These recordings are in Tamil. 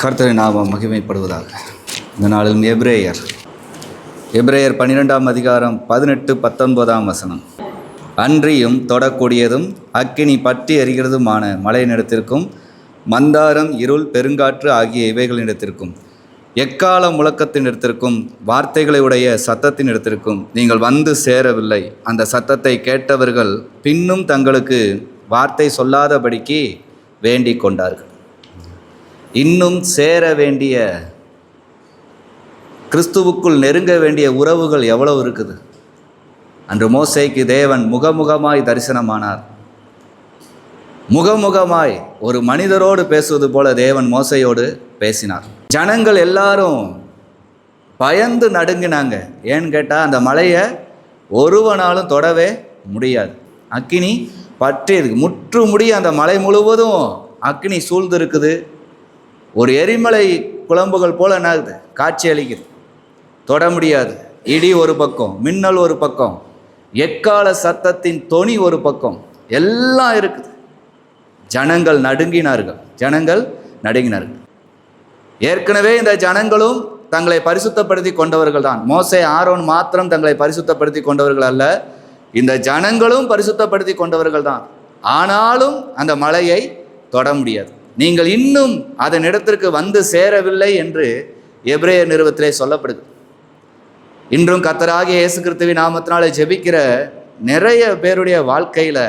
கர்த்தரை நாமம் மகிமைப்படுவதாக. இந்த நாளிலும் எப்ரேயர். எப்ரேயர் பன்னிரெண்டாம் அதிகாரம் பதினெட்டு பத்தொன்பதாம் வசனம். அன்றியும் தொடக்கூடியதும் அக்கினி பற்றி எரிகிறதுமான மலையினிடத்திற்கும் மந்தாரம் இருள் பெருங்காற்று ஆகிய இவைகளினிடத்திற்கும் எக்கால முழக்கத்தினிடத்திற்கும் வார்த்தைகளை உடைய சத்தத்தினிடத்திற்கும் நீங்கள் வந்து சேரவில்லை. அந்த சத்தத்தை கேட்டவர்கள் பின்னும் தங்களுக்கு வார்த்தை சொல்லாதபடிக்கு வேண்டிக் கொண்டார்கள். இன்னும் சேர வேண்டிய கிறிஸ்துவுக்குள் நெருங்க வேண்டிய உறவுகள் எவ்வளவு இருக்குது? அன்று மோசைக்கு தேவன் முகமுகமாய் தரிசனமானார். முகமுகமாய் ஒரு மனிதரோடு பேசுவது போல தேவன் மோசையோடு பேசினார். ஜனங்கள் எல்லாரும் பயந்து நடுங்கினாங்க. ஏன்னு கேட்டால் அந்த மலையை ஒருவனாலும் தொடவே முடியாது. அக்கினி பற்றி இருக்கு முற்று முடிய அந்த மலை முழுவதும் அக்னி சூழ்ந்து இருக்குது ஒரு எரிமலை குழம்புகள் போல் என்ன ஆகுது காட்சி அளிக்குது. தொட முடியாது. இடி ஒரு பக்கம் மின்னல் ஒரு பக்கம் எக்கால சத்தத்தின் தொனி ஒரு பக்கம் எல்லாம் இருக்குது. ஜனங்கள் நடுங்கினார்கள். ஜனங்கள் நடுங்கினார்கள். ஏற்கனவே இந்த ஜனங்களும் தங்களை பரிசுத்தப்படுத்தி கொண்டவர்கள் தான். மோசை ஆரோன் மாத்திரம் தங்களை பரிசுத்தப்படுத்தி கொண்டவர்கள் அல்ல. இந்த ஜனங்களும் பரிசுத்தப்படுத்தி கொண்டவர்கள் தான். ஆனாலும் அந்த மலையை தொட முடியாது. நீங்கள் இன்னும் அதன் இடத்திற்கு வந்து சேரவில்லை என்று எப்ரேய நிறுவத்திலே சொல்லப்படுது. இன்றும் கத்தராகிய இயேசு கிறிஸ்துவி நாமத்தினாலே ஜெபிக்கிற நிறைய பேருடைய வாழ்க்கையில்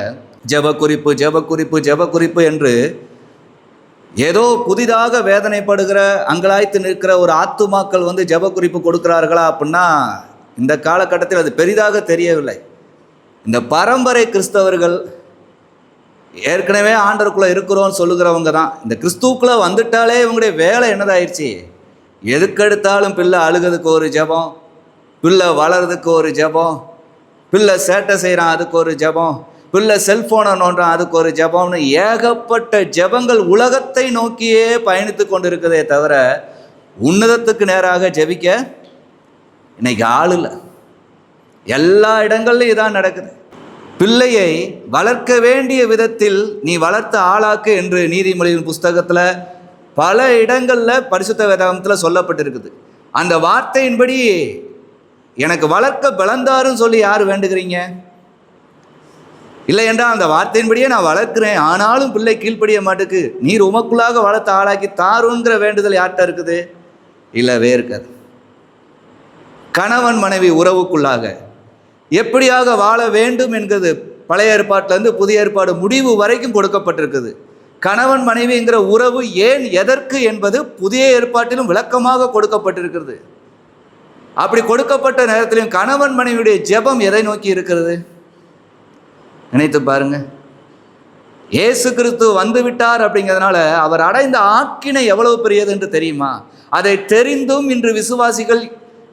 ஜெப குறிப்பு ஜெப குறிப்பு ஜெப குறிப்பு என்று ஏதோ புதிதாக வேதனைப்படுகிற அங்கலாய்த்து நிற்கிற ஒரு ஆத்துமாக்கள் வந்து ஜெப குறிப்பு கொடுக்கிறார்களா அப்படின்னா இந்த காலகட்டத்தில் அது பெரிதாக தெரியவில்லை. இந்த பரம்பரை கிறிஸ்தவர்கள் ஏற்கனவே ஆண்டருக்குள்ளே இருக்கிறோன்னு சொல்லுகிறவங்க தான். இந்த கிறிஸ்துவுக்குள்ளே வந்துட்டாலே இவங்களுடைய வேலை என்னதாயிடுச்சு எதுக்கெடுத்தாலும் பிள்ளை அழுகிறதுக்கு ஒரு ஜெபம் பிள்ளை வளர்றதுக்கு ஒரு ஜெபம் பிள்ளை சேட்டை செய்கிறான் அதுக்கு ஒரு ஜெபம் பிள்ளை செல்ஃபோனை நோண்டுறான் அதுக்கு ஒரு ஜெபம்னு ஏகப்பட்ட ஜெபங்கள் உலகத்தை நோக்கியே பயணித்து கொண்டு இருக்குதே தவிர உன்னதத்துக்கு நேராக ஜெபிக்க இன்னைக்கு ஆள் இல்லை. எல்லா இடங்கள்லையும் இதான் நடக்குது. பிள்ளையை வளர்க்க வேண்டிய விதத்தில் நீ வளர்த்த ஆளாக்கு என்று நீதிமொழியின் புஸ்தகத்தில் பல இடங்களில் பரிசுத்த வேதாகமத்தில் சொல்லப்பட்டிருக்குது. அந்த வார்த்தையின்படி எனக்கு வளர்க்க பிளந்தாருன்னு சொல்லி யார் வேண்டுகிறீங்க? இல்லை என்றால் அந்த வார்த்தையின்படியே நான் வளர்க்குறேன் ஆனாலும் பிள்ளை கீழ்ப்படிய மாட்டுக்கு நீர் உமக்குள்ளாக வளர்த்த ஆளாக்கி தாருங்கிற வேண்டுதல் யார்கிட்ட இருக்குது? இல்லவே இருக்காது கணவன் மனைவி உறவுக்குள்ளாக. எப்படியாக வாழ வேண்டும் என்கிறது பழைய ஏற்பாட்டிலேருந்து புதிய ஏற்பாடு முடிவு வரைக்கும் கொடுக்கப்பட்டிருக்குது. கணவன் மனைவிங்கிற உறவு ஏன் எதற்கு என்பது புதிய ஏற்பாட்டிலும் விளக்கமாக கொடுக்கப்பட்டிருக்கிறது. அப்படி கொடுக்கப்பட்ட நேரத்திலும் கணவன் மனைவியுடைய ஜெபம் எதை நோக்கி இருக்கிறது? நினைத்து பாருங்க. இயேசு கிறிஸ்து வந்து விட்டார் அப்படிங்கிறதுனால அவர் அடைந்த ஆக்கினை எவ்வளவு பெரியது என்று தெரியுமா? அதை தெரிந்தும் இன்று விசுவாசிகள்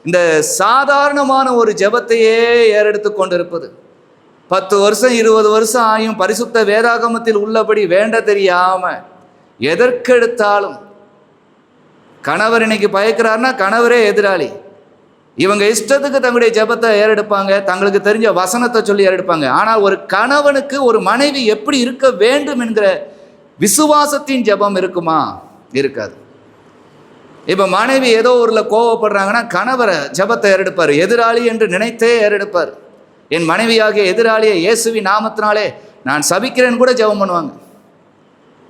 இந்த சாதாரணமான ஒரு ஜெபத்தையே ஏறெடுத்து கொண்டிருப்பது. பத்து வருஷம் இருபது வருஷம் ஆயும் பரிசுத்த வேதாகமத்தில் உள்ளபடி வேண்ட தெரியாம எதற்கெடுத்தாலும் கணவர் இன்னைக்கு பயக்கிறாருன்னா கணவரே எதிராளி. இவங்க இஷ்டத்துக்கு தங்களுடைய ஜெபத்தை ஏறெடுப்பாங்க தங்களுக்கு தெரிஞ்ச வசனத்தை சொல்லி ஏறெடுப்பாங்க. ஆனால் ஒரு கணவனுக்கு ஒரு மனைவி எப்படி இருக்க வேண்டும் என்கிற விசுவாசத்தின் ஜெபம் இருக்குமா? இருக்காது. இப்போ மனைவி ஏதோ ஊரில் கோவப்படுறாங்கன்னா கணவரை ஜெபத்தை ஏறெடுப்பார் எதிராளி என்று நினைத்தே ஏறெடுப்பார். என் மனைவியாகிய எதிராளியை இயேசுவி நாமத்தினாலே நான் சபிக்கிறேன்னு கூட ஜெபம் பண்ணுவாங்க.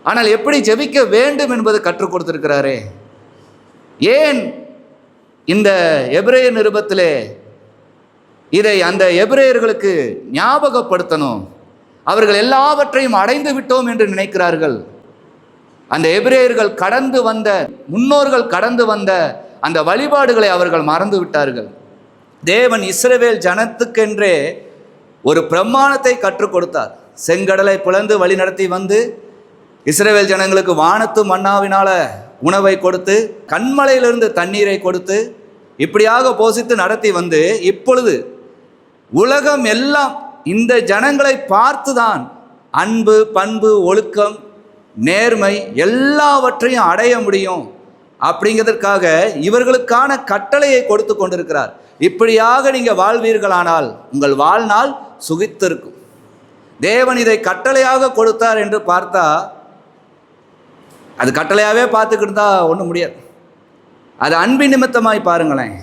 ஆனால் எப்படி ஜெபிக்க வேண்டும் என்பது கற்றுக் கொடுத்துருக்கிறாரே. ஏன் இந்த எபிரேய நிருபத்திலே இதை அந்த எபிரேயர்களுக்கு ஞாபகப்படுத்தணும்? அவர்கள் எல்லாவற்றையும் அடைந்து விட்டோம் என்று நினைக்கிறார்கள். அந்த எபிரேயர்கள் கடந்து வந்த முன்னோர்கள் கடந்து வந்த அந்த வழிபாடுகளை அவர்கள் மறந்து விட்டார்கள். தேவன் இஸ்ரவேல் ஜனத்துக்கென்றே ஒரு பிரமாணத்தை கற்றுக் கொடுத்தார். செங்கடலை பிளந்து வழி நடத்தி வந்து இஸ்ரவேல் ஜனங்களுக்கு வானத்து மன்னாவினால உணவை கொடுத்து கண்மலையிலிருந்து தண்ணீரை கொடுத்து இப்படியாக போசித்து நடத்தி வந்து இப்பொழுது உலகம் எல்லாம் இந்த ஜனங்களை பார்த்துதான் அன்பு பண்பு ஒழுக்கம் நேர்மை எல்லாவற்றையும் அடைய முடியும். அப்படிங்கிறதற்காக இவர்களுக்கான கட்டளையை கொடுத்து கொண்டிருக்கிறார். இப்படியாக நீங்கள் வாழ்வீர்களானால் உங்கள் வாழ்நாள் சுகித்திருக்கும். தேவன் இதை கட்டளையாக கொடுத்தார் என்று பார்த்தா அது கட்டளையாகவே பார்த்துக்கிட்டு இருந்தால் ஒன்றும் முடியாது. அது அன்பின் நிமித்தமாய் பாருங்களேன்.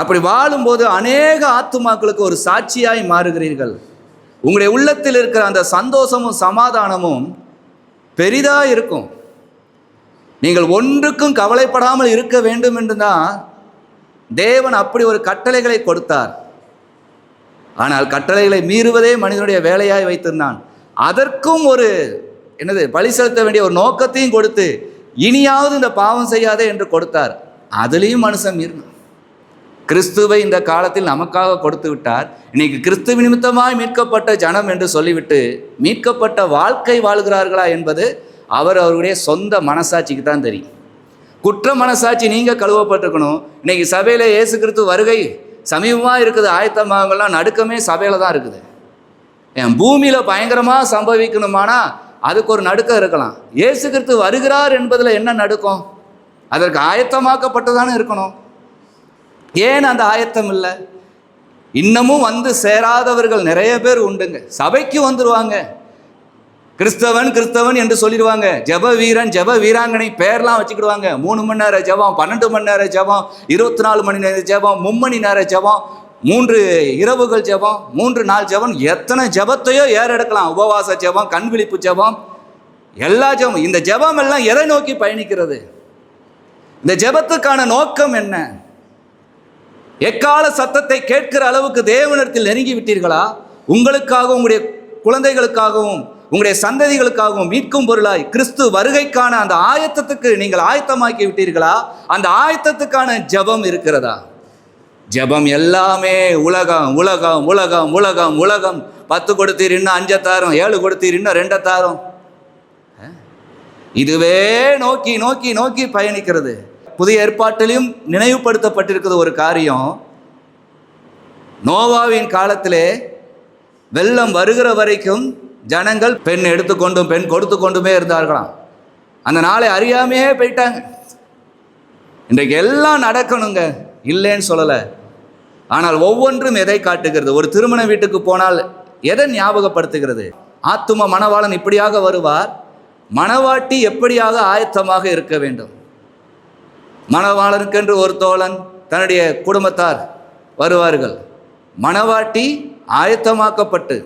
அப்படி வாழும்போது அநேக ஆத்துமாக்களுக்கு ஒரு சாட்சியாய் மாறுகிறீர்கள். உங்களுடைய உள்ளத்தில் இருக்கிற அந்த சந்தோஷமும் சமாதானமும் பெரிதாக இருக்கும். நீங்கள் ஒன்றுக்கும் கவலைப்படாமல் இருக்க வேண்டும் என்று தான் தேவன் அப்படி ஒரு கட்டளைகளை கொடுத்தார். ஆனால் கட்டளைகளை மீறுவதே மனிதனுடைய வேலையாய் வைத்திருந்தான். அதற்கும் ஒரு என்னது பலி செலுத்த வேண்டிய ஒரு நோக்கத்தையும் கொடுத்து இனியாவது இந்த பாவம் செய்யாதே என்று கொடுத்தார். அதுலேயும் மனுஷன் மீறினான். கிறிஸ்துவை இந்த காலத்தில் நமக்காக கொடுத்து விட்டார். இன்னைக்கு கிறிஸ்துவ நிமித்தமாய் மீட்கப்பட்ட ஜனம் என்று சொல்லிவிட்டு மீட்கப்பட்ட வாழ்க்கை வாழ்கிறார்களா என்பது அவர் அவருடைய சொந்த மனசாட்சிக்கு தான் தெரியும். குற்ற மனசாட்சி நீங்கள் கழுவப்பட்டிருக்கணும். இன்னைக்கு சபையில் இயேசு கிறிஸ்து வருகை சமீபமாக இருக்குது. ஆயத்தமாகலாம் நடுக்கமே சபையில் தான் இருக்குது. என் பூமியில் பயங்கரமாக சம்பவிக்கணுமானா அதுக்கு ஒரு நடுக்கம் இருக்கலாம். இயேசு கிறிஸ்து வருகிறார் என்பதில் என்ன நடுக்கம்? அதற்கு ஆயத்தமாக்கப்பட்டு தானே இருக்கணும். ஏன் அந்த ஆயத்தம் இல்லை? இன்னமும் வந்து சேராதவர்கள் நிறைய பேர் உண்டுங்க. சபைக்கு வந்துடுவாங்க கிறிஸ்தவன் கிறிஸ்தவன் என்று சொல்லிடுவாங்க. ஜெப வீரன் ஜெப வீராங்கனை பேர்லாம் வச்சுக்கிடுவாங்க. மூணு மணி நேரம் ஜெபம் பன்னெண்டு மணி நேரம் ஜெபம் இருபத்தி நாலு மணி நேரம் ஜெபம் மும்மணி நேரம் ஜெபம் மூன்று இரவுகள் ஜெபம் மூன்று நாள் ஜெபம். எத்தனை ஜெபத்தையோ ஏறெடுக்கலாம் உபவாச ஜெபம் கண் விழிப்பு ஜெபம். எல்லா ஜெபம் இந்த ஜபம் எல்லாம் எதை நோக்கி பயணிக்கிறது? இந்த ஜெபத்துக்கான நோக்கம் என்ன? எக்கால சத்தத்தை கேட்கிற அளவுக்கு தேவனிடத்தில் நெருங்கி விட்டீர்களா உங்களுக்காகவும் உங்களுடைய குழந்தைகளுக்காகவும் உங்களுடைய சந்ததிகளுக்காகவும் மீட்கும் பொருளாய் கிறிஸ்து வருகைக்கான அந்த ஆயத்தத்துக்கு நீங்கள் ஆயத்தமாக்கி விட்டீர்களா? அந்த ஆயத்தத்துக்கான ஜெபம் இருக்கிறதா? ஜெபம் எல்லாமே உலகம் உலகம் உலகம் உலகம் உலகம். பத்து கொடுத்தீர் இன்னும் தாரம். ஏழு கொடுத்தீர் இன்னும் ரெண்டத்தாயிரம் இதுவே நோக்கி நோக்கி நோக்கி பயணிக்கிறது. புதிய ஏற்பாட்டிலையும் நினைவுபடுத்தப்பட்டிருக்கிறது ஒரு காரியம் நோவாவின் காலத்திலே வெள்ளம் வருகிற வரைக்கும் ஜனங்கள் பெண் எடுத்துக்கொண்டும் பெண் கொடுத்து கொண்டுமே இருந்தார்களாம். அந்த நாளை அறியாமையே போயிட்டாங்க. இன்றைக்கு எல்லாம் நடக்கணுங்க. இல்லைன்னு சொல்லலை. ஆனால் ஒவ்வொன்றும் எதை காட்டுகிறது? ஒரு திருமண வீட்டுக்கு போனால் எதை ஞாபகப்படுத்துகிறது? ஆத்தும மணவாளன் இப்படியாக வருவார். மணவாட்டி எப்படியாக ஆயத்தமாக இருக்க வேண்டும்? மணவாளனுக்கென்று ஒரு தோழன் தன்னுடைய குடும்பத்தார் வருவார்கள். மணவாட்டி ஆயத்தமாக்கப்பட்டு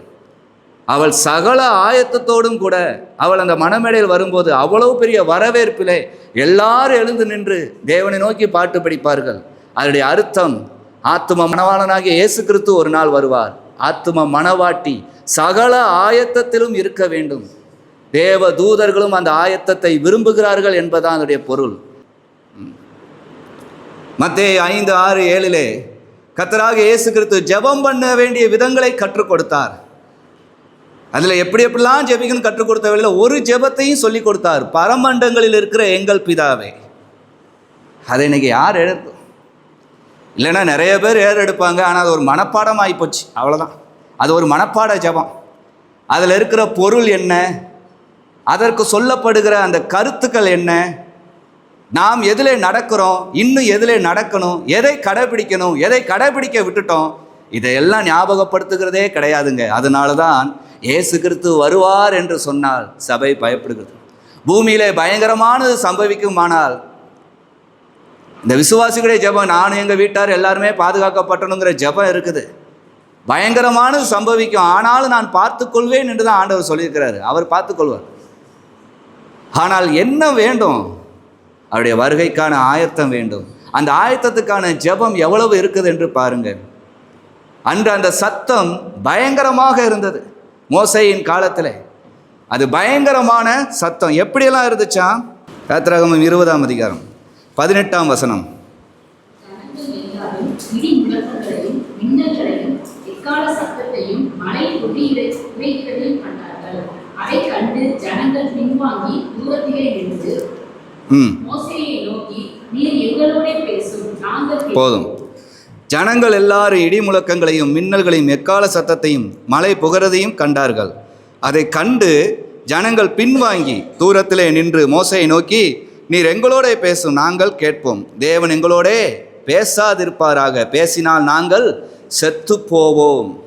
அவள் சகல ஆயத்தத்தோடும் கூட அவள் அந்த மணமேடையில் வரும்போது அவ்வளவு பெரிய வரவேற்பிலே எல்லாரும் எழுந்து நின்று தேவனை நோக்கி பாட்டு படிப்பார்கள். அதனுடைய அர்த்தம் ஆத்தும மணவாளனாகிய இயேசு கிறிஸ்து ஒரு நாள் வருவார். ஆத்தும மணவாட்டி சகல ஆயத்தத்திலும் இருக்க வேண்டும். தேவ தூதர்களும் அந்த ஆயத்தத்தை விரும்புகிறார்கள் என்பதான் அதனுடைய பொருள். மத்தேயு ஐந்து ஆறு ஏழிலே கத்தராக இயேசு கிறிஸ்து ஜெபம் பண்ண வேண்டிய விதங்களை கற்றுக் கொடுத்தார். அதில் எப்படி எப்படிலாம் ஜெபிக்கணும் கற்றுக் கொடுத்த ஒரு ஜெபத்தையும் சொல்லி கொடுத்தார். பரமண்டங்களில் இருக்கிற எங்கள் பிதாவே. அதை இன்னைக்கு யார் எழுப்பு இல்லைன்னா நிறைய பேர் ஏறு எடுப்பாங்க. ஆனால் அது ஒரு மனப்பாடம் ஆகிப்போச்சு அவ்வளோதான் அது ஒரு மனப்பாட ஜெபம். அதில் இருக்கிற பொருள் என்ன? அதற்கு சொல்லப்படுகிற அந்த கருத்துக்கள் என்ன? நாம் எதில் நடக்கிறோம் இன்னும் எதில் நடக்கணும் எதை கடைபிடிக்கணும் எதை கடைபிடிக்க விட்டுட்டோம் இதையெல்லாம் ஞாபகப்படுத்துகிறதே கிடையாதுங்க. அதனால தான் இயேசு கிறிஸ்து வருவார் என்று சொன்னால் சபை பயப்படுகிறது. பூமியிலே பயங்கரமானது சம்பவிக்குமானால் இந்த விசுவாசிகளே ஜெபம் நானும் எங்கள் வீட்டார் எல்லாருமே பாதுகாக்கப்பட்டணுங்கிற ஜெபம் இருக்குது. பயங்கரமானது சம்பவிக்கும். ஆனாலும் நான் பார்த்துக்கொள்வேன் என்று தான் ஆண்டவர் சொல்லியிருக்கிறாரு. அவர் பார்த்துக்கொள்வார் ஆனால் என்ன வேண்டும்? அவருடைய வருகைக்கான ஆயத்தம் வேண்டும். அந்த ஆயத்தத்துக்கான ஜெபம் எவ்வளவு இருக்குது என்று பாருங்கள். அன்று அந்த சத்தம் பயங்கரமாக இருந்தது. மோசையின் காலத்தில். அது பயங்கரமான சத்தம். எப்படியெல்லாம் இருந்துச்சா? யாத்திராகமம் இருபதாம் அதிகாரம் பதினெட்டாம் வசனம். மழை அதை கண்டு ஜனங்கள் பின்வாங்கி தூரத்திலே நின்று ம். மோசேயை நோக்கி நீர் எங்களோட பேசும் நாங்கள் கேட்போம்." போதும். ஜனங்கள் எல்லாரும் இடி முழக்கங்களையும் மின்னல்களையும் எக்கால சத்தத்தையும் மலை புகரதையும் கண்டார்கள். அதை கண்டு ஜனங்கள் பின்வாங்கி தூரத்திலே நின்று மோசையை நோக்கி நீர் எங்களோட பேசும் நாங்கள் கேட்போம். தேவன் எங்களோடே பேசாதிருப்பாராக. பேசினால் நாங்கள் செத்து போவோம்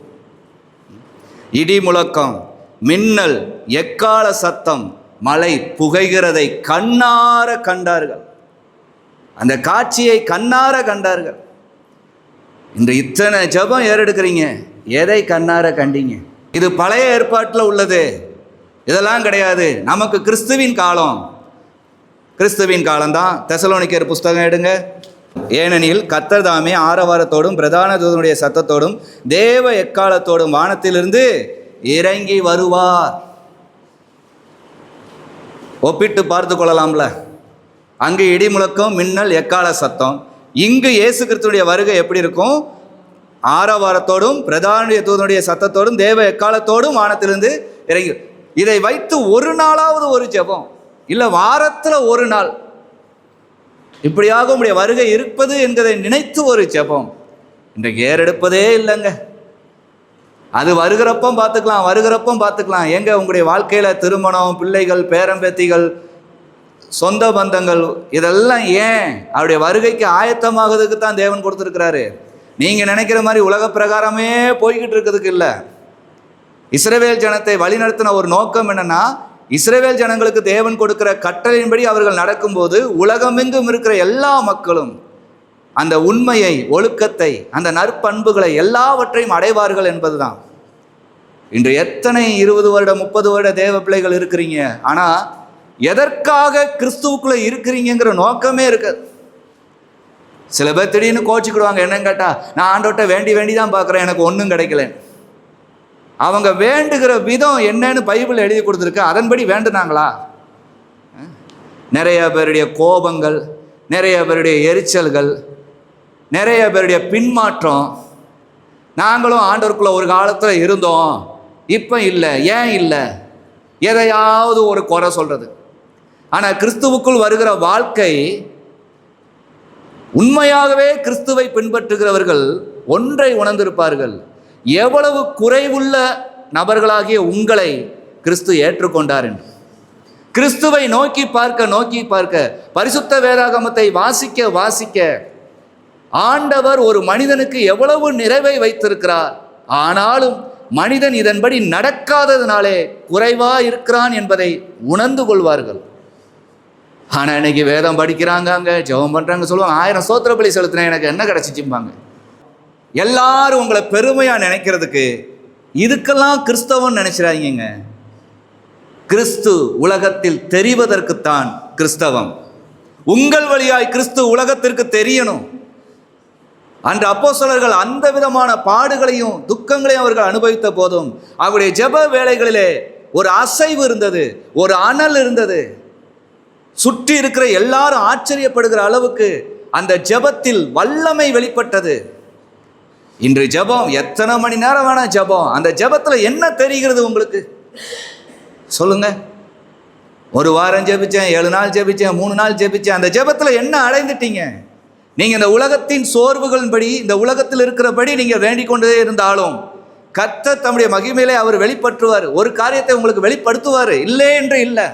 இடி முழக்கம் மின்னல் எக்கால சத்தம் மலை புகைகிறதை கண்ணார கண்டார்கள். அந்த காட்சியை கண்ணார கண்டார்கள். இன்று இத்தனை ஜெபம் ஏறெடுக்கிறீங்க? எதை கண்ணார கண்டீங்க? இது பழைய ஏற்பாட்டில் உள்ளது. இதெல்லாம் கிடையாது. நமக்கு கிறிஸ்துவின் காலம். கிறிஸ்துவின் காலம்தான். தெசலோனிக்கர் புஸ்தகம் எடுங்க. ஏனெனில் கத்தர் தாமே ஆரவாரத்தோடும் பிரதான தூதனுடைய சத்தத்தோடும் தேவ எக்காலத்தோடும் வானத்திலிருந்து இறங்கி வருவார். ஒப்பிட்டு பார்த்து கொள்ளலாம்ல. அங்கு இடி முழக்கம் மின்னல் எக்கால சத்தம். இங்கு இயேசு கிறிஸ்துடைய வருகை எப்படி இருக்கும்? ஆரவாரத்தோடும் பிரதான தூதனுடைய சத்தத்தோடும் தேவ எக்காலத்தோடும் வானத்திலிருந்து இறங்கி. இதை வைத்து ஒரு நாளாவது ஒரு ஜெபம். இல்லை வாரத்தில் ஒரு நாள். இப்படியாக உங்களுடைய வருகை இருப்பது என்பதை நினைத்து ஒரு ஜெபம். இன்றைக்கு ஏறெடுப்பதே இல்லைங்க. அது வருகிறப்போ பார்த்துக்கலாம் வருகிறப்போ பார்த்துக்கலாம். எங்க உங்களுடைய வாழ்க்கையில் திருமணம் பிள்ளைகள் பேரம்பேத்திகள் சொந்த பந்தங்கள் இதெல்லாம் ஏன்? அவருடைய வருகைக்கு ஆயத்தமாகிறதுக்கு தான் தேவன் கொடுத்துருக்கிறாரு. நீங்கள் நினைக்கிற மாதிரி உலக பிரகாரமே போய்கிட்டு இருக்கிறதுக்கு இல்லை. இஸ்ரேவேல் ஜனத்தை வழிநடத்தின ஒரு நோக்கம் என்னென்னா இஸ்ரேவேல் ஜனங்களுக்கு தேவன் கொடுக்கிற கட்டளையின்படி அவர்கள் நடக்கும்போது உலகமெங்கும் இருக்கிற எல்லா மக்களும் அந்த உண்மையை ஒழுக்கத்தை அந்த நற்பண்புகளை எல்லாவற்றையும் அடைவார்கள் என்பதுதான். இன்று எத்தனை இருபது வருட முப்பது வருட தேவ பிள்ளைகள் இருக்கிறீங்க? ஆனால் எதற்காக கிறிஸ்துவுக்குள்ளே இருக்கிறீங்கங்கிற நோக்கமே இருக்காது. சில பேர் திடீர்னு கோச்சிக்கிடுவாங்க என்னன்னு கேட்டால் நான் ஆண்டோட்ட வேண்டி வேண்டி தான் பார்க்குறேன் எனக்கு ஒன்றும் கிடைக்கல. அவங்க வேண்டுகிற விதம் என்னன்னு பைபிள் எழுதி கொடுத்துருக்கு அதன்படி வேண்டுனாங்களா? நிறைய பேருடைய கோபங்கள் நிறைய பேருடைய எரிச்சல்கள் நிறைய பேருடைய பின்மாற்றம். நாங்களும் ஆண்டவருக்குள்ள ஒரு காலத்தில் இருந்தோம். இப்போ இல்லை ஏன் இல்லை? எதையாவது ஒரு குறை சொல்கிறது ஆனால் கிறிஸ்துவுக்குள் வருகிற வாழ்க்கை உண்மையாகவே கிறிஸ்துவை பின்பற்றுகிறவர்கள் ஒன்றை உணர்ந்திருப்பார்கள். எவ்வளவு குறைவுள்ள நபர்களாகிய உங்களை கிறிஸ்து ஏற்றுக்கொண்டார் என்று. கிறிஸ்துவை நோக்கி பார்க்க நோக்கி பார்க்க பரிசுத்த வேதாகமத்தை வாசிக்க வாசிக்க ஆண்டவர் ஒரு மனிதனுக்கு எவ்வளவு நிறைவை வைத்திருக்கிறார். ஆனாலும் மனிதன் இதன்படி நடக்காததுனாலே குறைவா இருக்கிறான் என்பதை உணர்ந்து கொள்வார்கள். ஆனால் இன்னைக்கு வேதம் படிக்கிறாங்க அங்கே ஜெபம் பண்ணுறாங்க சொல்லுவாங்க. ஆயிரம் சோத்திர பலி செலுத்தினேன் எனக்கு என்ன கிடச்சிச்சும்பாங்க. எல்லாரும் உங்களை பெருமையாக நினைக்கிறதுக்கு இதுக்கெல்லாம் கிறிஸ்தவன் நினைச்சிடாதீங்க கிறிஸ்து உலகத்தில் தெரிவதற்குத்தான் கிறிஸ்தவம். உங்கள் வழியாய் கிறிஸ்து உலகத்திற்கு தெரியணும். அன்று அப்போசலர்கள் அந்த விதமான பாடுகளையும் துக்கங்களையும் அவர்கள் அனுபவித்த போதும் அவருடைய ஜெப வேலைகளிலே ஒரு அசைவு இருந்தது ஒரு அனல் இருந்தது. சுற்றி இருக்கிற எல்லாரும் ஆச்சரியப்படுகிற அளவுக்கு அந்த ஜெபத்தில் வல்லமை வெளிப்பட்டது. இன்று ஜெபம் எத்தனை மணி நேரம் வேணா ஜெபம் அந்த ஜெபத்தில் என்ன தெரிகிறது உங்களுக்கு? சொல்லுங்க. ஒரு வாரம் ஜெபிச்சேன் ஏழு நாள் ஜெபிச்சேன் மூணு நாள் ஜெபிச்சேன் அந்த ஜெபத்தில் என்ன அடைந்துட்டீங்க? நீங்கள் இந்த உலகத்தின் சோர்வுகளின்படி இந்த உலகத்தில் இருக்கிறபடி நீங்கள் வேண்டிக் கொண்டே இருந்தாலும் கத்த தம்முடைய மகிமையிலே அவர் வெளிப்பற்றுவார் ஒரு காரியத்தை உங்களுக்கு வெளிப்படுத்துவார். இல்லை என்று இல்லை.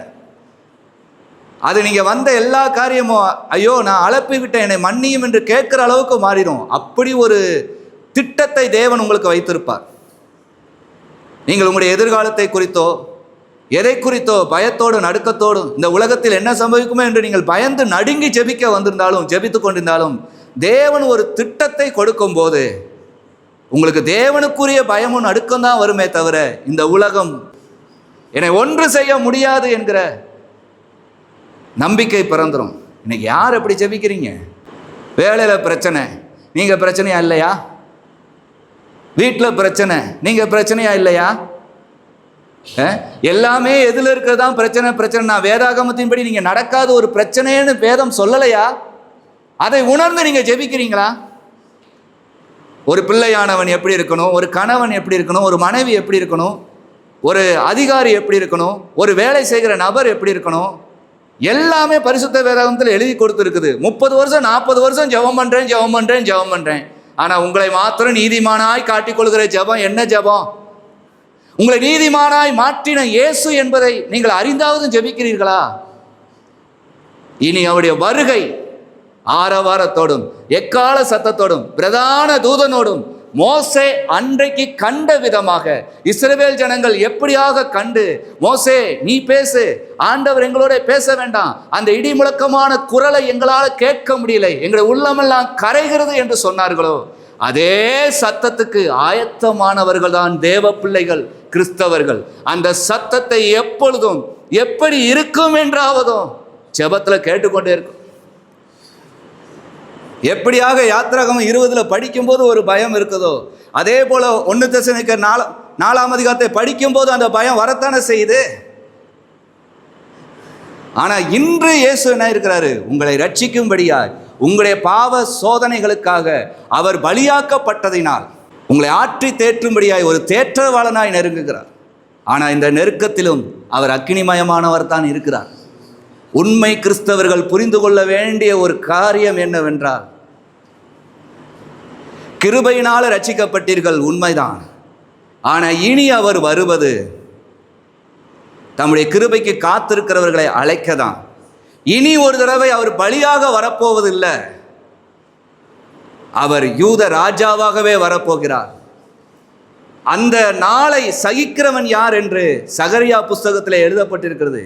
அது நீங்கள் வந்த எல்லா காரியமும் ஐயோ நான் அழப்பி விட்டேன் என்னை மன்னியும் என்று கேட்குற அளவுக்கு மாறிடும். அப்படி ஒரு திட்டத்தை தேவன் உங்களுக்கு வைத்திருப்பார். நீங்கள் உங்களுடைய எதிர்காலத்தை குறித்தோ எதை குறித்தோ பயத்தோடும் நடுக்கத்தோடும் இந்த உலகத்தில் என்ன சம்பவிக்குமோ என்று நீங்கள் பயந்து நடுங்கி ஜெபிக்க வந்திருந்தாலும் ஜெபித்து கொண்டிருந்தாலும் தேவன் ஒரு திட்டத்தை கொடுக்கும் போது உங்களுக்கு தேவனுக்குரிய பயமும் நடுக்கம் தான் வருமே தவிர இந்த உலகம் என்னை ஒன்று செய்ய முடியாது என்கிற நம்பிக்கை பிறந்துடும் இன்னைக்கு யார் எப்படி ஜெபிக்கிறீங்க? வேலையில் பிரச்சனை. நீங்கள் பிரச்சனையா இல்லையா? வீட்டில் பிரச்சனை. நீங்கள் பிரச்சனையா இல்லையா? எல்லாமே எதில் இருக்கிறது தான் பிரச்சனை பிரச்சனை நான் வேதாகமத்தின்படி நீங்கள் நடக்காத ஒரு பிரச்சனைன்னு வேதம் சொல்லலையா? அதை உணர்ந்து நீங்கள் ஜெபிக்கிறீங்களா? ஒரு பிள்ளையானவன் எப்படி இருக்கணும்? ஒரு கணவன் எப்படி இருக்கணும்? ஒரு மனைவி எப்படி இருக்கணும்? ஒரு அதிகாரி எப்படி இருக்கணும்? ஒரு வேலை செய்கிற நபர் எப்படி இருக்கணும்? எல்லாமே பரிசுத்த வேதாகமத்தில் எழுதி கொடுத்துருக்குது. முப்பது வருஷம் நாற்பது வருஷம் ஜெபம் பண்ணுறேன் ஜெபம் பண்ணுறேன் ஜெபம் பண்ணுறேன் ஆனால் உங்களை மாத்திரம் நீதிமானாய் காட்டிக்கொள்கிற ஜெபம் என்ன ஜெபம்? உங்களை நீதிமானாய் மாற்றின இயேசு என்பதை நீங்கள் அறிந்தாவது ஜெபிக்கிறீர்களா? இனி அவருடைய வருகை ஆரவாரத்தோடும் எக்கால சத்தத்தோடும் பிரதான தூதனோடும் மோசே அன்றைக்கு கண்ட விதமாக இஸ்ரேல் ஜனங்கள் எப்படியாக கண்டு மோசே நீ பேசு ஆண்டவர் எங்களோட பேச வேண்டாம் அந்த இடி முழக்கமான குரலை எங்களால் கேட்க முடியலை எங்களுடைய உள்ளமெல்லாம் கரைகிறது என்று சொன்னார்களோ? அதே சத்தத்துக்கு ஆயத்தமானவர்கள் தான் தேவ பிள்ளைகள். கிறிஸ்தவர்கள். அந்த சத்தத்தை எப்பொழுதும் எப்படி இருக்கும் என்றாவதும் ஜபத்தில் கேட்டுக்கொண்டே இருக்கும். எப்படியாக யாத்திராகம் இருபதில் படிக்கும்போது ஒரு பயம் இருக்குதோ அதே போல் ஒன்று தசனிக்க நாலா நாலாம் அதிகாரத்தை படிக்கும்போது அந்த பயம் வரத்தானே செய்யுது? ஆனால் இன்று இயேசு என்ன இருக்கிறாரு? உங்களை ரட்சிக்கும்படியாய் உங்களுடைய பாவ சோதனைகளுக்காக அவர் பலியாக்கப்பட்டதினால் உங்களை ஆற்றி தேற்றும்படியாய் ஒரு தேற்றவாளனாய் நெருங்குகிறார். ஆனால் இந்த நெருக்கத்திலும் அவர் அக்கினிமயமானவர் தான் இருக்கிறார். உண்மை கிறிஸ்தவர்கள் புரிந்து கொள்ள வேண்டிய ஒரு காரியம் என்னவென்றால் கிருபையினால் ரட்சிக்கப்பட்டீர்கள் உண்மைதான். ஆனால் இனி அவர் வருவது தம்முடைய கிருபைக்கு காத்திருக்கிறவர்களை அழைக்க தான் இனி ஒரு தடவை அவர் பலியாக வரப்போவதில்லை. அவர் யூத ராஜாவாகவே வரப்போகிறார். அந்த நாளை சகிக்கிறவன் யார் என்று சகரியா புஸ்தகத்தில் எழுதப்பட்டிருக்கிறது.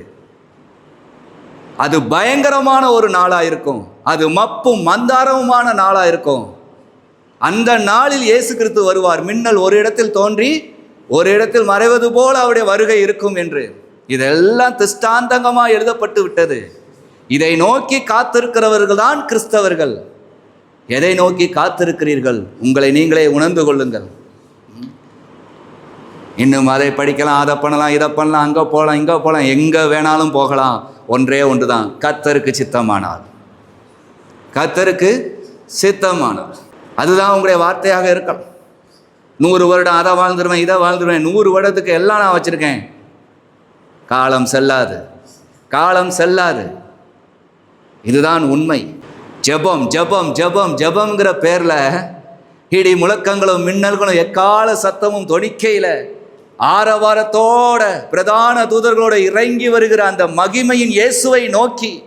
அது பயங்கரமான ஒரு நாளாக இருக்கும். அது மப்பும் மந்தாரமுமான நாளாக இருக்கும். அந்த நாளில் இயேசு கிறிஸ்து வருவார். மின்னல் ஒரு இடத்தில் தோன்றி ஒரு இடத்தில் மறைவது போல் அவருடைய வருகை இருக்கும் என்று. இதெல்லாம் திஷ்டாந்தங்கமாக எழுதப்பட்டு விட்டது. இதை நோக்கி காத்திருக்கிறவர்கள் தான் கிறிஸ்தவர்கள். எதை நோக்கி காத்திருக்கிறீர்கள்? உங்களை நீங்களே உணர்ந்து கொள்ளுங்கள். இன்னும் அதை படிக்கலாம் அதை பண்ணலாம் இதை பண்ணலாம் அங்கே போகலாம் இங்கே போகலாம் எங்கே வேணாலும் போகலாம். ஒன்றே ஒன்று தான் கத்தருக்கு சித்தமானால். கத்தருக்கு சித்தமானால். அதுதான் உங்களுடைய வார்த்தையாக இருக்கலாம் நூறு வருடம் அதை வாழ்ந்துருவேன் இதை வாழ்ந்துருவேன் நூறு வருடத்துக்கு எல்லாம் நான் வச்சுருக்கேன். காலம் செல்லாது. காலம் செல்லாது. இதுதான் உண்மை. ஜெபம் ஜெபம் ஜெபம் ஜெபம்ங்கிற பேரில் இடி முழக்கங்களும் மின்னல்களும் எக்கால சத்தமும் தொனிக்கையில் ஆரவாரத்தோட பிரதான தூதர்களோட இறங்கி வருகிற அந்த மகிமையின் இயேசுவை நோக்கி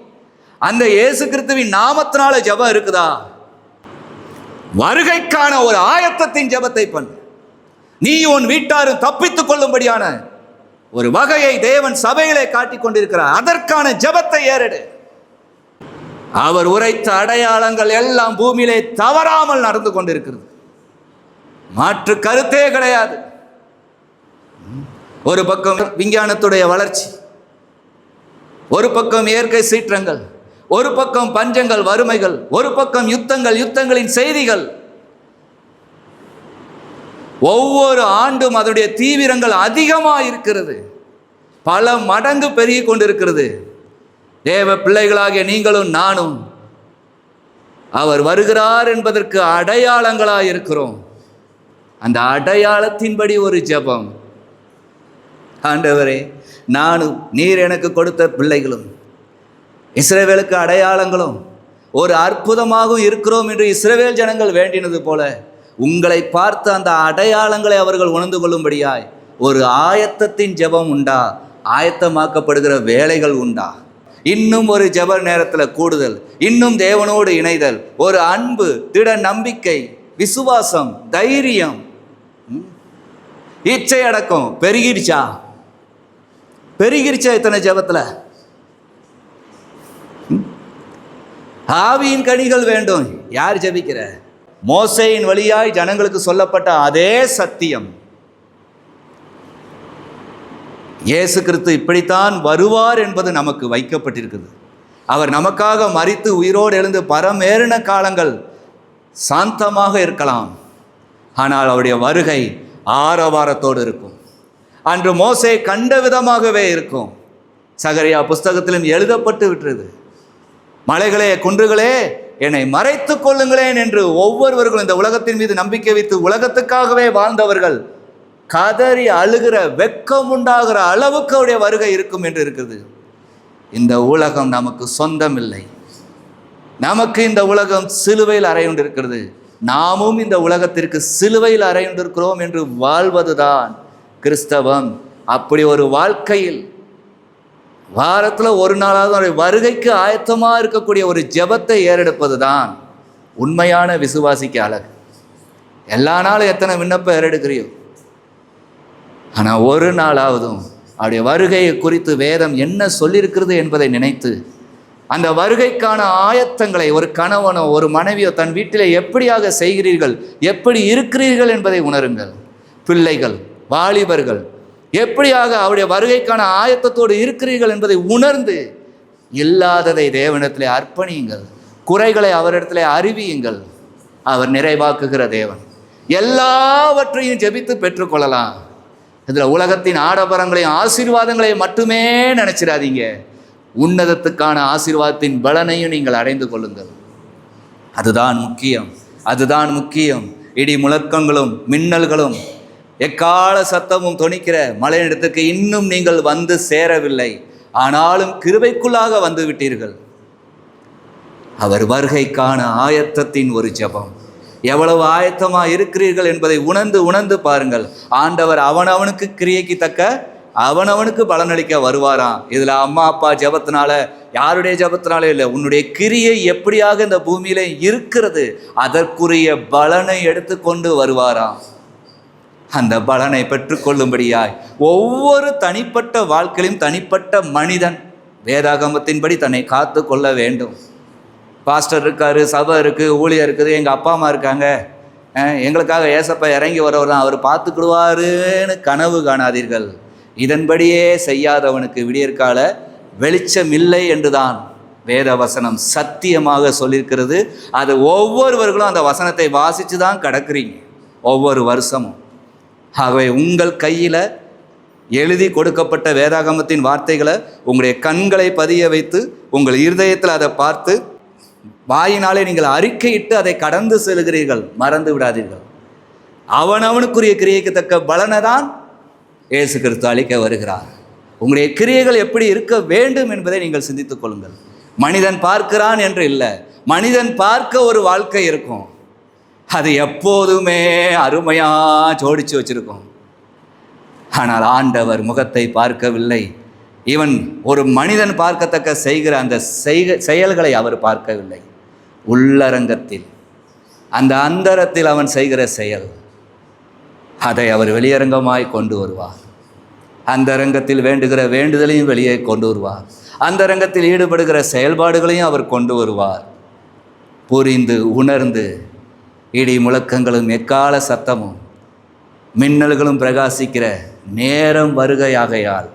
அந்த இயேசு கிறிஸ்துவின் நாமத்தினால ஜெபம் இருக்குதா? வருகைக்கான ஒரு ஆயத்தத்தின் ஜெபத்தை பண்ணு. நீ உன் வீட்டாரும் தப்பித்துக் கொள்ளும்படியான ஒரு வகையை தேவன் சபையிலே காட்டிக் கொண்டிருக்கிறார். அதற்கான ஜெபத்தை ஏறெடு. அவர் உரைத்த அடையாளங்கள் எல்லாம் பூமியிலே தவறாமல் நடந்து கொண்டிருக்கிறது. மாற்று கருத்தே கிடையாது. ஒரு பக்கம் விஞ்ஞானத்துடைய வளர்ச்சி ஒரு பக்கம் இயற்கை சீற்றங்கள் ஒரு பக்கம் பஞ்சங்கள் வறுமைகள் ஒரு பக்கம் யுத்தங்கள் யுத்தங்களின் செய்திகள். ஒவ்வொரு ஆண்டும் அதனுடைய தீவிரங்கள் அதிகமாக இருக்கிறது பல மடங்கு பெருகி கொண்டிருக்கிறது. தேவ பிள்ளைகளாகிய நீங்களும் நானும் அவர் வருகிறார் என்பதற்கு அடையாளங்களாக இருக்கிறோம் அந்த அடையாளத்தின்படி ஒரு ஜெபம். ஆண்டவரே நானும் நீர் எனக்கு கொடுத்த பிள்ளைகளும் இஸ்ரேவேலுக்கு அடையாளங்களும் ஒரு அற்புதமாகவும் இருக்கிறோம் என்று இஸ்ரேவேல் ஜனங்கள் வேண்டினது போல உங்களை பார்த்து அந்த அடையாளங்களை அவர்கள் உணர்ந்து கொள்ளும்படியாய் ஒரு ஆயத்தத்தின் ஜெபம் உண்டா? ஆயத்தமாக்கப்படுகிற வேலைகள் உண்டா? இன்னும் ஒரு ஜப நேரத்தில் கூடுதல். இன்னும் தேவனோடு இணைதல். ஒரு அன்பு திட நம்பிக்கை விசுவாசம் தைரியம். இச்சை அடக்கம். பெருகிடுச்சா பெருகிருச்சா இத்தனை ஜெபத்தில்? ஆவியின் கனிகள் வேண்டும். யார் ஜெபிக்கிற? மோசையின் வழியாய் ஜனங்களுக்கு சொல்லப்பட்ட அதே சத்தியம். இயேசு கிறிஸ்து இப்படித்தான் வருவார் என்பது நமக்கு வைக்கப்பட்டிருக்குது அவர் நமக்காக மறித்து உயிரோடு எழுந்து பரமேறின காலங்கள் சாந்தமாக இருக்கலாம். ஆனால் அவருடைய வருகை ஆரவாரத்தோடு இருக்கும். அன்று மோசே கண்ட விதமாகவே இருக்கும். சகரியா புஸ்தகத்திலும் எழுதப்பட்டு விட்டது. மலைகளே குன்றுகளே என்னை மறைத்து கொள்ளுங்களேன் என்று ஒவ்வொருவர்களும் இந்த உலகத்தின் மீது நம்பிக்கை வைத்து உலகத்துக்காகவே வாழ்ந்தவர்கள் கதறி அழுகிற வெக்கம் உண்டாகிற அளவுக்கு அவருடைய வருகை இருக்கும் என்று இருக்குது இந்த உலகம் நமக்கு சொந்தம் இல்லை நமக்கு இந்த உலகம் சிலுவையில் அறையுண்டிருக்கிறது. நாமும் இந்த உலகத்திற்கு சிலுவையில் அறையுண்டிருக்கிறோம் என்று வாழ்வதுதான் கிறிஸ்தவம். அப்படி ஒரு வாழ்க்கையில் வாரத்தில் ஒரு நாளாவது அவருடைய வருகைக்கு ஆயத்தமாக இருக்கக்கூடிய ஒரு ஜெபத்தை ஏறெடுப்பது தான் உண்மையான விசுவாசிக்கு அழகு. எல்லா நாளும் எத்தனை விண்ணப்பம் ஏறெடுக்கிறியோ? ஆனால் ஒரு நாளாவதும் அவருடைய வருகையை குறித்து வேதம் என்ன சொல்லியிருக்கிறது என்பதை நினைத்து அந்த வருகைக்கான ஆயத்தங்களை ஒரு கணவனோ ஒரு மனைவியோ தன் வீட்டிலே எப்படியாக செய்கிறீர்கள் எப்படி இருக்கிறீர்கள் என்பதை உணருங்கள். பிள்ளைகள் வாலிபர்கள் எப்படியாக அவருடைய வருகைக்கான ஆயத்தத்தோடு இருக்கிறீர்கள் என்பதை உணர்ந்து இல்லாததை தேவனிடத்திலே அர்ப்பணியுங்கள். குறைகளை அவரிடத்திலே அறிவியுங்கள். அவர் நிறைவாக்குகிற தேவன். எல்லாவற்றையும் ஜெபித்து பெற்றுக்கொள்ளலாம். இதில் உலகத்தின் ஆடம்பரங்களையும் ஆசீர்வாதங்களையும் மட்டுமே நினச்சிடாதீங்க. உன்னதத்துக்கான ஆசீர்வாதத்தின் பலனையும் நீங்கள் அடைந்து கொள்ளுங்கள். அதுதான் முக்கியம். அதுதான் முக்கியம். இடி முழக்கங்களும் மின்னல்களும் எக்கால சத்தமும் தொனிக்கிற மலையிடத்துக்கு இன்னும் நீங்கள் வந்து சேரவில்லை. ஆனாலும் கிருபைக்குள்ளாக வந்து விட்டீர்கள். அவர் வருகைக்கான ஆயத்தத்தின் ஒரு ஜெபம். எவ்வளவு ஆயத்தமாக இருக்கிறீர்கள் என்பதை உணர்ந்து உணர்ந்து பாருங்கள். ஆண்டவர் அவனவனுக்கு கிரியைக்கு தக்க அவனவனுக்கு பலனளிக்க வருவாராம். இதில் அம்மா அப்பா ஜெபத்தினால யாருடைய ஜபத்தினாலே இல்லை உன்னுடைய கிரியை எப்படியாக இந்த பூமியில இருக்கிறது அதற்குரிய பலனை எடுத்துக்கொண்டு வருவாராம். அந்த பலனை பெற்றுக்கொள்ளும்படியாய் ஒவ்வொரு தனிப்பட்ட வாழ்க்கையிலும் தனிப்பட்ட மனிதன் வேதாகமத்தின்படி தன்னை காத்து கொள்ள வேண்டும். பாஸ்டர் இருக்காரு சபை இருக்குது ஊழியர் இருக்குது எங்கள் அப்பா அம்மா இருக்காங்க. எங்களுக்காக ஏசப்பா இறங்கி வரவர் தான். அவர் பார்த்துக்கிடுவாருன்னு கனவு காணாதீர்கள். இதன்படியே செய்யாதவனுக்கு விடியற்கால வெளிச்சம் இல்லை என்றுதான் வேத வசனம் சத்தியமாக சொல்லியிருக்கிறது. அது ஒவ்வொருவர்களும் அந்த வசனத்தை வாசித்து தான் கடக்குறீங்க. ஒவ்வொரு வருஷமும். ஆகவே உங்கள் கையில் எழுதி கொடுக்கப்பட்ட வேதாகமத்தின் வார்த்தைகளை உங்களுடைய கண்களை பதிய வைத்து உங்கள் இருதயத்தில் அதை பார்த்து வாயினாலே நீங்கள் அறிக்கையிட்டு அதை கடந்து செல்கிறீர்கள் மறந்து விடாதீர்கள். அவனவனுக்குரிய கிரியைக்கு தக்க பலனை தான் இயேசு கிறிஸ்து அளிக்க வருகிறார். உங்களுடைய கிரியைகள் எப்படி இருக்க வேண்டும் என்பதை நீங்கள் சிந்தித்துக் கொள்ளுங்கள். மனிதன் பார்க்கிறான் என்று இல்லை மனிதன் பார்க்க ஒரு வாழ்க்கை இருக்கும். அது எப்போதுமே அருமையா ஜோடிச்சு வச்சிருக்கும். ஆனால் ஆண்டவர் முகத்தை பார்க்கவில்லை. இவன் ஒரு மனிதன் பார்க்கத்தக்க செய்கிற அந்த செய்க செயல்களை அவர் பார்க்கவில்லை. உள்ளரங்கத்தில். அந்த அந்தரத்தில் அவன் செய்கிற செயல் அதை அவர் வெளியரங்கமாய் கொண்டு வருவார். அந்த ரங்கத்தில் வேண்டுகிற வேண்டுதலையும் வெளியே கொண்டு வருவார். அந்த ரங்கத்தில் ஈடுபடுகிற செயல்பாடுகளையும் அவர் கொண்டு வருவார். புரிந்து உணர்ந்து இடி முழக்கங்களும் எக்கால சத்தமும் மின்னல்களும் பிரகாசிக்கிற நேரம் வருகையாகையால்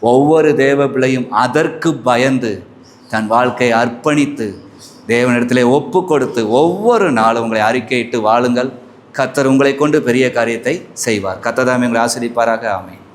ஒவ்வொரு தேவ பிள்ளையும் அதற்கு பயந்து தன் வாழ்க்கையை அர்ப்பணித்து தேவனிடத்திலே ஒப்பு கொடுத்து ஒவ்வொரு நாளும் உங்களை அறிக்கையிட்டு வாழுங்கள். கத்தர் உங்களை கொண்டு பெரிய காரியத்தை செய்வார். கத்ததாம் எங்களை ஆசிரிப்பாராக அமையும்